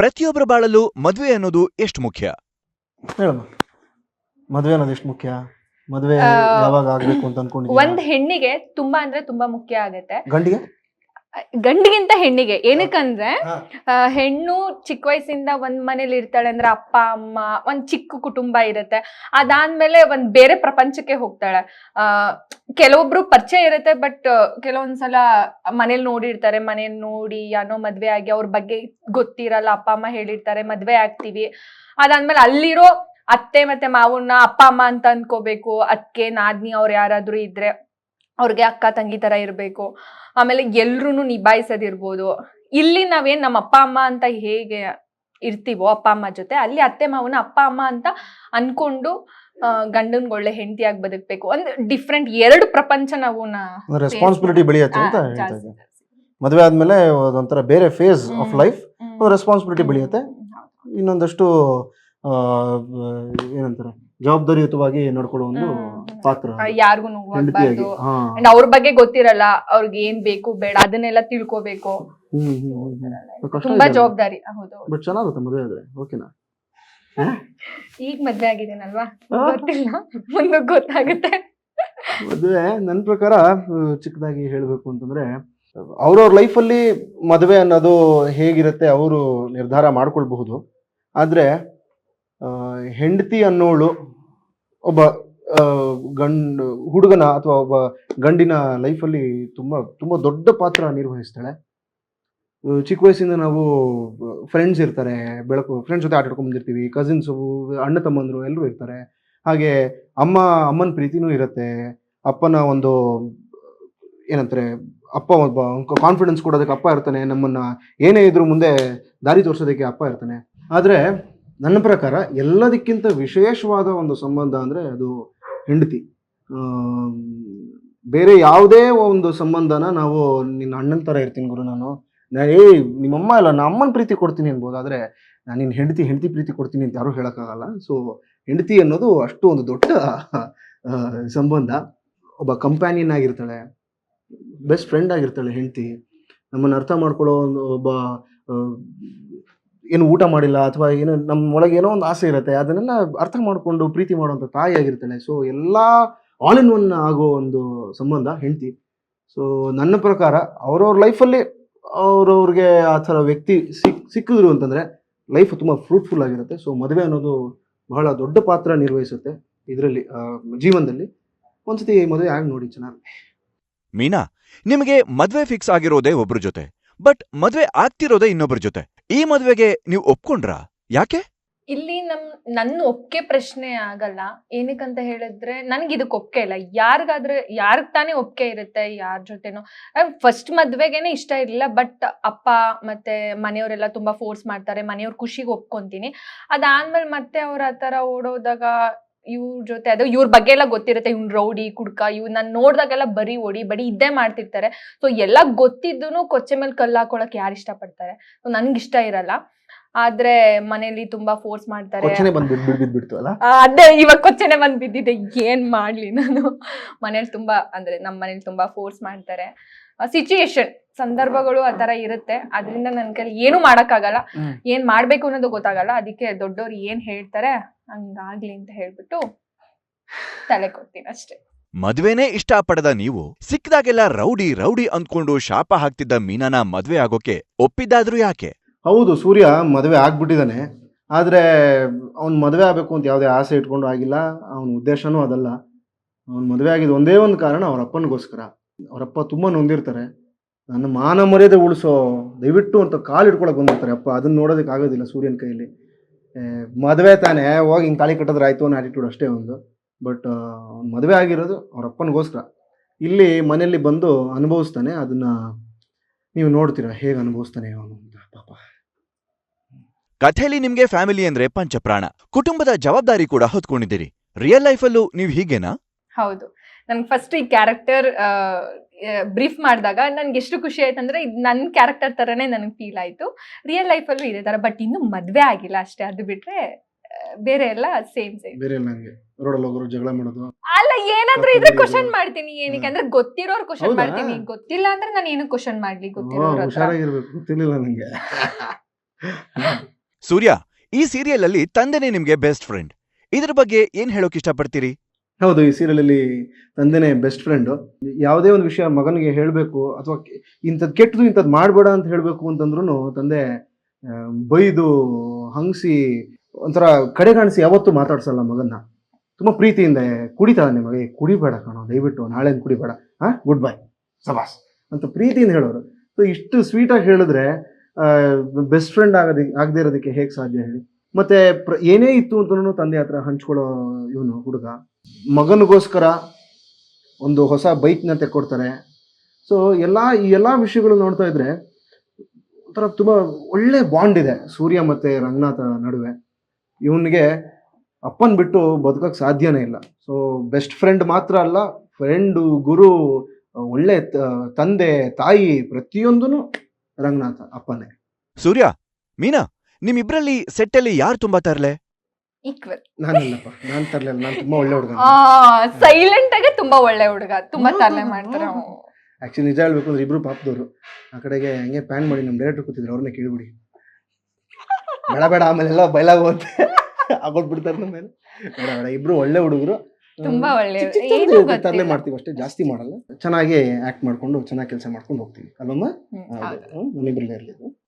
ಪ್ರತಿಯೊಬ್ಬರ ಬಾಳಲ್ಲೂ ಮದುವೆ ಅನ್ನೋದು ಎಷ್ಟು ಮುಖ್ಯ? ಹೇಳಮ್ಮ ಮದುವೆ ಅನ್ನೋದು ಎಷ್ಟು ಮುಖ್ಯ? ಮದುವೆ ಆ, ಯಾವಾಗ ಆಗ್ಬೇಕು ಅಂತ ಒಂದ್ ಅನ್ಕೊಂಡಿದ್ದೀರಾ ಹೆಣ್ಣಿಗೆ ತುಂಬಾ ಅಂದ್ರೆ ತುಂಬಾ ಮುಖ್ಯ ಆಗತ್ತೆ. ಗಂಡಿಗೆ? ಗಂಡಿಗಿಂತ ಹೆಣ್ಣಿಗೆ. ಏನಕ್ಕಂದ್ರೆ ಹೆಣ್ಣು ಚಿಕ್ಕ ವಯಸ್ಸಿಂದ ಒಂದ್ ಮನೇಲಿ ಇರ್ತಾಳೆ ಅಂದ್ರೆ ಅಪ್ಪ ಅಮ್ಮ ಒಂದ್ ಚಿಕ್ಕ ಕುಟುಂಬ ಇರುತ್ತೆ. ಅದಾದ್ಮೇಲೆ ಒಂದ್ ಬೇರೆ ಪ್ರಪಂಚಕ್ಕೆ ಹೋಗ್ತಾಳೆ. ಆ ಕೆಲವೊಬ್ರು ಪರಿಚಯ ಇರುತ್ತೆ ಬಟ್ ಕೆಲವೊಂದ್ಸಲ ಮನೇಲಿ ನೋಡಿರ್ತಾರೆ ಮನೇಲಿ ನೋಡಿ ಯಾನೋ ಮದ್ವೆ ಆಗಿ ಅವ್ರ ಬಗ್ಗೆ ಗೊತ್ತಿರಲ್ಲ ಅಪ್ಪ ಅಮ್ಮ ಹೇಳಿರ್ತಾರೆ ಮದ್ವೆ ಆಗ್ತೀವಿ. ಅದಾದ್ಮೇಲೆ ಅಲ್ಲಿರೋ ಅತ್ತೆ ಮತ್ತೆ ಮಾವನ್ನ ಅಪ್ಪ ಅಮ್ಮ ಅಂತ ಅನ್ಕೋಬೇಕು. ಅಕ್ಕೆ ನಾದ್ನಿ ಅವ್ರು ಯಾರಾದ್ರೂ ಇದ್ರೆ ಅವ್ರಿಗೆ ಅಕ್ಕ ತಂಗಿ ತರ ಇರ್ಬೇಕು. ಆಮೇಲೆ ಎಲ್ರು ನಿಭಾಯಿಸೋದಿರ್ಬೋದು. ಇಲ್ಲಿ ನಾವೇನ್ ನಮ್ಮ ಅಪ್ಪ ಅಮ್ಮ ಅಂತ ಹೇಗೆ ಇರ್ತೀವೋ ಅಪ್ಪ ಅಮ್ಮ ಜೊತೆ ಅಲ್ಲಿ ಅತ್ತೆ ಮಾವನ ಅಪ್ಪ ಅಮ್ಮ ಅಂತ ಅನ್ಕೊಂಡು ಗಂಡನ್ಗೆ ಒಳ್ಳೆ ಹೆಂಡತಿಯಾಗಿ ಬದುಕಬೇಕು. ಒಂದು ಡಿಫ್ರೆಂಟ್ ಎರಡು ಪ್ರಪಂಚ ನಾವು ರೆಸ್ಪಾನ್ಸಿಬಿಲಿಟಿ ಬೆಳೆಯುತ್ತೆ ಅಂತ. ಮದುವೆ ಆದ್ಮೇಲೆ ಒಂಥರ ಬೇರೆ ಫೇಸ್ ಆಫ್ ಲೈಫ್. ರೆಸ್ಪಾನ್ಸಿಬಿಲಿಟಿ ಬೆಳೆಯುತ್ತೆ. ಇನ್ನೊಂದಷ್ಟು ಏನಂತಾರೆ? ಜವಾಬ್ದಾರಿಯುತವಾಗಿ ನಡ್ಕೊಳ್ಳೋ ಒಂದು ಪಾತ್ರ. ಯಾರಿಗೂ ಹೆಂಡತಿಯಾಗಿ ನೋವಾಗ್ಬಾರ್ದು ಹಾ. ಅಂಡ್ ಅವ್ರ ಬಗ್ಗೆ ಗೊತ್ತಿರಲ್ಲ ಅವ್ರಿಗೆ ಏನ್ ಬೇಕು ಬೇಡ ಅದನ್ನೆಲ್ಲ ತಿಳ್ಕೊಬೇಕು. ಹ್ಮ್ ಹ್ಮ್ ಹ್ಮ್ ಹ್ಮ್. ಕಷ್ಟ ತುಂಬಾ ಇದೆ ಜವಾಬ್ದಾರಿ. ಹೌದು ಬಟ್ ಚೆನ್ನಾಗುತ್ತೆ ಮದುವೆ ಆದ್ರೆ ಓಕೆನಾ? ಈಗ ಮದ್ವೆ ಆಗಿದ್ದೀನಲ್ವಾ ಆ? ಗೊತ್ತಿಲ್ಲ. ಮುಂದೆ ಗೊತ್ತಾಗುತ್ತೆ. ಮದುವೆ ನನ್ನ ಪ್ರಕಾರ ಚಿಕ್ಕದಾಗಿ ಹೇಳಬೇಕು ಅಂತಂದ್ರೆ ಅವ್ರವ್ರ ಲೈಫಲ್ಲಿ ಮದುವೆ ಅನ್ನೋದು ಹೇಗಿರುತ್ತೆ ಅವರು ನಿರ್ಧಾರ ಮಾಡ್ಕೊಳ್ಬಹುದು. ಆದ್ರೆ ಹೆಂಡತಿ ಅನ್ನೋಳು ಒಬ್ಬ ಗಂಡು, ಹುಡುಗನ ಅಥವಾ ಒಬ್ಬ ಗಂಡಿನ ಲೈಫಲ್ಲಿ ತುಂಬ ತುಂಬ ದೊಡ್ಡ ಪಾತ್ರ ನಿರ್ವಹಿಸ್ತಾಳೆ. ಚಿಕ್ಕ ವಯಸ್ಸಿಂದ ನಾವು ಫ್ರೆಂಡ್ಸ್ ಇರ್ತಾರೆ, ಬೆಳಕು ಫ್ರೆಂಡ್ಸ್ ಜೊತೆ ಆಟ ಆಡ್ಕೊಂಡ್ ಬಂದಿರ್ತೀವಿ ಕಸಿನ್ಸು ಅಣ್ಣ ತಮ್ಮಂದರು ಎಲ್ಲರೂ ಇರ್ತಾರೆ. ಹಾಗೆ ಅಮ್ಮ, ಅಮ್ಮನ ಪ್ರೀತಿನೂ ಇರುತ್ತೆ. ಅಪ್ಪನ ಒಂದು ಏನಂತಾರೆ, ಅಪ್ಪ ಒಬ್ಬ ಕಾನ್ಫಿಡೆನ್ಸ್ ಕೊಡೋದಕ್ಕೆ ಅಪ್ಪ ಇರ್ತಾನೆ, ನಮ್ಮನ್ನು ಏನೇ ಇದ್ರೂ ಮುಂದೆ ದಾರಿ ತೋರಿಸೋದಕ್ಕೆ ಅಪ್ಪ ಇರ್ತಾನೆ. ಆದರೆ ನನ್ನ ಪ್ರಕಾರ ಎಲ್ಲದಕ್ಕಿಂತ ವಿಶೇಷವಾದ ಒಂದು ಸಂಬಂಧ ಅಂದರೆ ಅದು ಹೆಂಡತಿ. ಬೇರೆ ಯಾವುದೇ ಒಂದು ಸಂಬಂಧನ ನಾವು ನಿನ್ನ ಅಣ್ಣನ ಥರ ಇರ್ತೀನಿ ಗುರು ನಾನು. ಏ, ನಿಮ್ಮಮ್ಮ ಇಲ್ಲ ಅಮ್ಮನ ಪ್ರೀತಿ ಕೊಡ್ತೀನಿ ಅನ್ಬೋದು, ಆದರೆ ನಾನು ನಿನ್ನ ಹೆಂಡತಿ ಹೆಂಡತಿ ಪ್ರೀತಿ ಕೊಡ್ತೀನಿ ಅಂತ ಯಾರೂ ಹೇಳೋಕ್ಕಾಗಲ್ಲ. ಸೊ ಹೆಂಡತಿ ಅನ್ನೋದು ಅಷ್ಟು ಒಂದು ದೊಡ್ಡ ಸಂಬಂಧ. ಒಬ್ಬ ಕಂಪ್ಯಾನಿಯನ್ ಆಗಿರ್ತಾಳೆ ಬೆಸ್ಟ್ ಫ್ರೆಂಡ್ ಆಗಿರ್ತಾಳೆ ಹೆಂಡತಿ. ನಮ್ಮನ್ನು ಅರ್ಥ ಮಾಡ್ಕೊಳ್ಳೋ ಒಂದು ಒಬ್ಬ ಏನು ಊಟ ಮಾಡಿಲ್ಲ ಅಥವಾ ಏನು ನಮ್ಮ ಒಳಗೆ ಏನೋ ಒಂದು ಆಸೆ ಇರುತ್ತೆ, ಅದನ್ನೆಲ್ಲ ಅರ್ಥ ಮಾಡಿಕೊಂಡು ಪ್ರೀತಿ ಮಾಡುವಂಥ ತಾಯಿ ಆಗಿರ್ತಾಳೆ. ಸೊ ಎಲ್ಲ ಆಲ್ ಇನ್ ಒನ್ ಆಗೋ ಒಂದು ಸಂಬಂಧ ಹೆಂಡತಿ. ಸೊ ನನ್ನ ಪ್ರಕಾರ ಅವ್ರವ್ರ ಲೈಫಲ್ಲಿ ಅವ್ರವ್ರಿಗೆ ಆ ಥರ ವ್ಯಕ್ತಿ ಸಿಕ್, ಸಿಕ್ಕಿದ್ರು ಅಂತಂದರೆ ಲೈಫ್ ತುಂಬ ಫ್ರೂಟ್ಫುಲ್ ಆಗಿರುತ್ತೆ. ಸೊ ಮದುವೆ ಅನ್ನೋದು ಬಹಳ ದೊಡ್ಡ ಪಾತ್ರ ನಿರ್ವಹಿಸುತ್ತೆ ಇದರಲ್ಲಿ ಜೀವನದಲ್ಲಿ. ಒಂದ್ಸತಿ ಮದುವೆ ಆಗಿ ನೋಡಿ ಚೆನ್ನಾಗಿ ಮೀನಾ, ನಿಮಗೆ ಮದುವೆ ಫಿಕ್ಸ್ ಆಗಿರೋದೇ ಒಬ್ಬರ ಜೊತೆ ಬಟ್ ಮದುವೆ ಆಗ್ತಿರೋದೇ ಇನ್ನೊಬ್ಬರ ಜೊತೆ. ಈ ಮದುವೆಗೆ ನೀವು ಒಪ್ಕೊಂಡ್ರಾ? ಯಾಕೆ? ಇಲ್ಲಿ ನಮ್ ನನ್ನ ಒಪ್ಕೆ ಪ್ರಶ್ನೆ ಆಗಲ್ಲ. ಏನಕ್ಕಂತ ಹೇಳಿದ್ರೆ ನನ್ಗೆ ಇದಕ್ಕೆ ಒಪ್ಕೆ ಇಲ್ಲ. ಯಾರಿಗಾದ್ರೆ, ಯಾರಿಗ್ ತಾನೇ ಒಪ್ಕೆ ಇರುತ್ತೆ, ಯಾರ ಜೊತೆನೋ. ಫಸ್ಟ್ ಮದ್ವೆಗೇನೆ ಇಷ್ಟ ಇರಲಿಲ್ಲ ಬಟ್ ಅಪ್ಪ ಮತ್ತೆ ಮನೆಯವರೆಲ್ಲ ತುಂಬಾ ಫೋರ್ಸ್ ಮಾಡ್ತಾರೆ. ಮನೆಯವ್ರ ಖುಷಿಗೆ ಒಪ್ಕೊಂತೀನಿ. ಅದಾದ್ಮೇಲೆ ಮತ್ತೆ ಅವ್ರ ಆ ಓಡೋದಾಗ ಇವ್ರ ಜೊತೆ ಅದು ಇವ್ರ ಬಗ್ಗೆ ಎಲ್ಲ ಗೊತ್ತಿರುತ್ತೆ, ಇವ್ನ ರೌಡಿ, ಕುಡ್ಕ, ಇವ್ ನಾನು ನೋಡ್ದಾಗೆಲ್ಲ ಬರೀ ಓಡಿ ಬಡಿ ಇದ್ದೇ ಮಾಡ್ತಿರ್ತಾರೆ. ಸೊ ಎಲ್ಲ ಗೊತ್ತಿದ್ದೂನು ಕೊಚ್ಚೆ ಮೇಲೆ ಕಲ್ಲು ಹಾಕೊಳಕ್ ಯಾರು ಇಷ್ಟಪಡ್ತಾರೆ? ಸೊ ನನ್ಗೆ ಇಷ್ಟ ಇರಲ್ಲ. ಆದ್ರೆ ಮನೇಲಿ ತುಂಬಾ ಫೋರ್ಸ್ ಮಾಡ್ತಾರೆ. ಕೊಚ್ಚನೆ ಬಂದು ಬಿಡ್ ಬಿಡ್ ಬಿಡ್ತು ಅಲ್ಲ? ಆ, ಅದೇ ಇವಾಗ ಕೊಚ್ಚನೆ ಬಂದ್ ಬಿದ್ದಿದೆ. ಏನ್ ಮಾಡ್ಲಿ ನಾನು? ಮನೇಲಿ ತುಂಬಾ ಅಂದ್ರೆ ನಮ್ಮ ಮನೇಲಿ ತುಂಬಾ ಫೋರ್ಸ್ ಮಾಡ್ತಾರೆ. ಸಿಚುಯೇಷನ್ ಸಂದರ್ಭಗಳು ಆ ತರ ಇರುತ್ತೆ. ಅದರಿಂದ ನನ್ ಕೈಲಿ ಏನು ಮಾಡಕ್ಕಾಗಲ್ಲ. ಹ್ಮ್. ಏನ್ ಮಾಡ್ಬೇಕು ಅನ್ನೋದು ಗೊತ್ತಾಗಲ್ಲ. ಅದಕ್ಕೆ ದೊಡ್ಡವ್ರು ಏನ್ ಹೇಳ್ತಾರೆ ಹಂಗಾಗ್ಲಿ ಅಂತ ಹೇಳ್ಬಿಟ್ಟು ತಲೆ ಕೊಡ್ತೀನಿ ಅಷ್ಟೇ. ಮದ್ವೆನೇ ಇಷ್ಟಪಡದ ನೀವು ಸಿಕ್ಕಿದಾಗೆಲ್ಲ ರೌಡಿ ರೌಡಿ ಅಂದ್ಕೊಂಡು ಶಾಪ ಹಾಕ್ತಿದ್ದ ಮೀನಾನ ಮದ್ವೆ ಆಗೋಕೆ ಒಪ್ಪಿದ್ದಾದ್ರೂ ಯಾಕೆ? ಹೌದು, ಸೂರ್ಯ ಮದುವೆ ಆಗ್ಬಿಟ್ಟಿದ್ದಾನೆ ಆದರೆ ಅವ್ನು ಮದುವೆ ಆಗಬೇಕು ಅಂತ ಯಾವುದೇ ಆಸೆ ಇಟ್ಕೊಂಡು ಆಗಿಲ್ಲ. ಅವನ ಉದ್ದೇಶನೂ ಅದಲ್ಲ. ಅವ್ನು ಮದುವೆ ಆಗಿದ್ದು ಒಂದೇ ಒಂದು ಕಾರಣ ಅವ್ರ ಅಪ್ಪನಿಗೋಸ್ಕರ. ಅವರಪ್ಪ ತುಂಬ ನೊಂದಿರ್ತಾರೆ. ನನ್ನ ಮಾನ ಮರ್ಯಾದೆ ಉಳಿಸೋ, ದಯವಿಟ್ಟು ಅಂತ ಕಾಲು ಇಟ್ಕೊಳಕ್ ಬಂದಿರ್ತಾರೆ ಅಪ್ಪ. ಅದನ್ನು ನೋಡೋದಕ್ಕೆ ಆಗೋದಿಲ್ಲ ಸೂರ್ಯನ ಕೈಯಲ್ಲಿ. ಮದುವೆ ತಾನೇ, ಹೋಗಿ ಹಿಂಗೆ ತಾಳಿ ಕಟ್ಟಿದ್ರೆ ಆಯಿತು ಅನ್ನೋ ಆ್ಯಟಿಟ್ಯೂಡ್ ಅಷ್ಟೇ ಒಂದು. ಬಟ್ ಮದುವೆ ಆಗಿರೋದು ಅವರಪ್ಪನಿಗೋಸ್ಕರ ಇಲ್ಲಿ ಮನೆಯಲ್ಲಿ ಬಂದು ಅನುಭವಿಸ್ತಾನೆ ಅದನ್ನ ನೀವು ನೋಡ್ತೀರಾ ಹೇಗೆ ಅನುಭವಿಸ್ತಾನೆ ಅವನು ಅಂತ ಪಾಪ. ಕಥೆಯಲ್ಲಿ ನಿಮ್ಗೆ ಫ್ಯಾಮಿಲಿ ಅಂದ್ರೆ ಪಂಚಪ್ರಾಣ. ಕುಟುಂಬದ ಜವಾಬ್ದಾರಿ ಕೂಡ ಹೊತ್ಕೊಂಡಿದ್ದೀರಿ. ರಿಯಲ್ ಲೈಫಲ್ಲೂ ನೀವು ಹೀಗೇನಾ? ಹೌದು. ನನ್ಗೆ ಫಸ್ಟ್ ಈ ಕ್ಯಾರೆಕ್ಟರ್ ಬ್ರೀಫ್ ಮಾಡಿದಾಗ ನನ್ಗೆ ಎಷ್ಟು ಖುಷಿ ಆಯ್ತು ಅಂದ್ರೆ ಇದು ನನ್ನ ಕ್ಯಾರೆಕ್ಟರ್ ತರನೇ ನನಗೆ ಫೀಲ್ ಆಯ್ತು. ರಿಯಲ್ ಲೈಫಲ್ಲೂ ಇದೇ ತರ ಬಟ್ ಇನ್ನು ಮದುವೆ ಆಗಿಲ್ಲ ಅಷ್ಟೇ ಅದು ಬಿಟ್ರೆ ಆ, ಬೇರೆ ಎಲ್ಲ ಸೇಮ್ ಸೇಮ್ ಬೇರೆ ಎಲ್ಲ ಹಂಗೆ ರೋಡಲ್ಲಿ ಹೋಗೋರು ಜಗಳ ಮಾಡೋದು. ಅಲ್ಲ ಏನಾದ್ರೂ ಇದ್ರೆ. ಕ್ವಶನ್ ಮಾಡ್ತೀನಿ. ಏನಕ್ಕೆ ಅಂದ್ರೆ ಗೊತ್ತಿರೋರು ಕ್ವಶನ್ ಹೌದಾ? ಮಾಡ್ತೀನಿ. ಗೊತ್ತಿಲ್ಲ ಅಂದ್ರೆ ನಾನು ಏನು ಕ್ವಶನ್ ಮಾಡ್ಲಿ ಗೊತ್ತಿರೋರ ಹತ್ರ? ಹುಷಾರಾಗಿರ್ಬೇಕು. ಗೊತ್ತಿರ್ಲಿಲ್ಲ ನಂಗೆ. ಸೂರ್ಯ ಈ ಸೀರಿಯಲ್ ಅಲ್ಲಿ ತಂದೆನೇ ನಿಮ್ಗೆ ಬೆಸ್ಟ್ ಫ್ರೆಂಡ್ ಇದ್ರ ಬಗ್ಗೆ ಏನ್ ಹೇಳೋಕ್ ಇಷ್ಟಪಡ್ತೀರಿ? ಹೌದು ಈ ಸೀರಿಯಲ್ ಅಲ್ಲಿ ತಂದೆನೇ ಬೆಸ್ಟ್ ಫ್ರೆಂಡ್ ಯಾವುದೇ ಒಂದು ವಿಷಯ ಮಗನಿಗೆ ಹೇಳಬೇಕು ಅಥವಾ ಇಂಥದ್ದು ಕೆಟ್ಟದು ಇಂಥದ್ದು ಮಾಡಬೇಡ ಅಂತ ಹೇಳಬೇಕು ಅಂತಂದ್ರೂ ತಂದೆ ಆ, ಬೈದು ಹಂಗಿಸಿ ಒಂಥರ ಕಡೆ ಕಾಣಿಸಿ ಯಾವತ್ತೂ ಮಾತಾಡ್ಸಲ್ಲ ಮಗನ್ನ. ತುಂಬ ಪ್ರೀತಿಯಿಂದ ಕುಡಿತಾನೆ ನಿಮಗೆ "ಏ, ಕುಡಿಬೇಡ ಕಣೋ ದಯವಿಟ್ಟು ನಾಳೆ ಕುಡಿಬೇಡ. ಹಾಂ ಗುಡ್ ಬೈ ಸಬಾಸ್ ಅಂತ ಪ್ರೀತಿಯಿಂದ ಹೇಳೋರು. ಸೊ ಇಷ್ಟು ಸ್ವೀಟಾಗಿ ಹೇಳಿದ್ರೆ ಬೆಸ್ಟ್ ಫ್ರೆಂಡ್ ಆಗೋದಿ ಆಗದೇ ಇರೋದಕ್ಕೆ ಹೇಗೆ ಸಾಧ್ಯ ಹೇಳಿ? ಮತ್ತೆ ಪ್ರ ಏನೇ ಇತ್ತು ಅಂತಲೂ ತಂದೆ ಹತ್ರ ಹಂಚ್ಕೊಳ್ಳೋ ಇವನು ಹುಡುಗ. ಮಗನಿಗೋಸ್ಕರ ಒಂದು ಹೊಸ ಬೈಕ್ನ ತೆಕ್ಕೊಡ್ತಾರೆ ಸೊ ಎಲ್ಲ ಈ ಎಲ್ಲ ವಿಷಯಗಳು ನೋಡ್ತಾ ಇದ್ರೆ ಒಂಥರ ತುಂಬ ಒಳ್ಳೆ ಬಾಂಡ್ ಇದೆ ಸೂರ್ಯ ಮತ್ತು ರಂಗನಾಥ ನಡುವೆ. ಇವನಿಗೆ ಅಪ್ಪನ್ ಬಿಟ್ಟು ಬದುಕೋಕೆ ಸಾಧ್ಯನೇ ಇಲ್ಲ. ಸೊ ಬೆಸ್ಟ್ ಫ್ರೆಂಡ್ ಮಾತ್ರ ಅಲ್ಲ ಫ್ರೆಂಡು ಗುರು ಒಳ್ಳೆ ತಂದೆ ತಾಯಿ ಪ್ರತಿಯೊಂದೂ ರಂಗನಾಥ ಅಪ್ಪನೇ. ಸೂರ್ಯ ಮೀನಾ ನಿಮ್ಮಿಬ್ರಲ್ಲಿ ಸೆಟ್ ಅಲ್ಲಿ ಯಾರು ತುಂಬಾ ತರಲೆ? ಈಕ್ವಲ್. ನಾನಿಲ್ಲಪ್ಪ ನಾನು ತರಲಿಲ್ಲ ನಾನು ತುಂಬಾ ಒಳ್ಳೆ ಹುಡುಗ. ಸೈಲೆಂಟ್ ಆಗಿ ತುಂಬಾ ಒಳ್ಳೆ ಹುಡುಗ ತುಂಬಾ ತರಲೆ ಮಾಡ್ತಾರೆ. ಆಕ್ಚುಲಿ ನಿಜ ಹೇಳ್ಬೇಕು ಅಂದ್ರೆ ಇಬ್ರು ಪಾಪದವರು. ಆ ಕಡೆಗೆ ಹಂಗೆ ಪ್ಯಾನ್ ಮಾಡಿ ನಮ್ಮ ಡೈರೆಕ್ಟರ್ ಕೂತಿದ್ರು ಅವ್ರನ್ನ ಕೇಳ್ಬಿಡಿ. ಬೇಡ ಬೇಡ ಆಮೇಲೆಲ್ಲ ಬಯಲಾಗ ಹೋಗುತ್ತೆ. ಆಗೋಗ್ಬಿಡ್ತಾರೆ ನಮ್ಮ ಮೇಲೆ. ಬೇಡ ಬೇಡ ಇಬ್ರು ಒಳ್ಳೆ ಹುಡುಗರು. ತುಂಬಾ ಒಳ್ಳೆ ಏನು ಗೊತ್ತಿಲ್ಲ. ಮಾಡ್ತೀವಿ ಅಷ್ಟೇ ಜಾಸ್ತಿ ಮಾಡಲ್ಲ. ಚೆನ್ನಾಗಿ ಆಕ್ಟ್ ಮಾಡ್ಕೊಂಡು ಚೆನ್ನಾಗಿ ಕೆಲಸ ಮಾಡ್ಕೊಂಡು ಹೋಗ್ತೀವಿ. ಅಲ್ಲಮ್ಮ ಹ್ಮ್, ಹೌದು.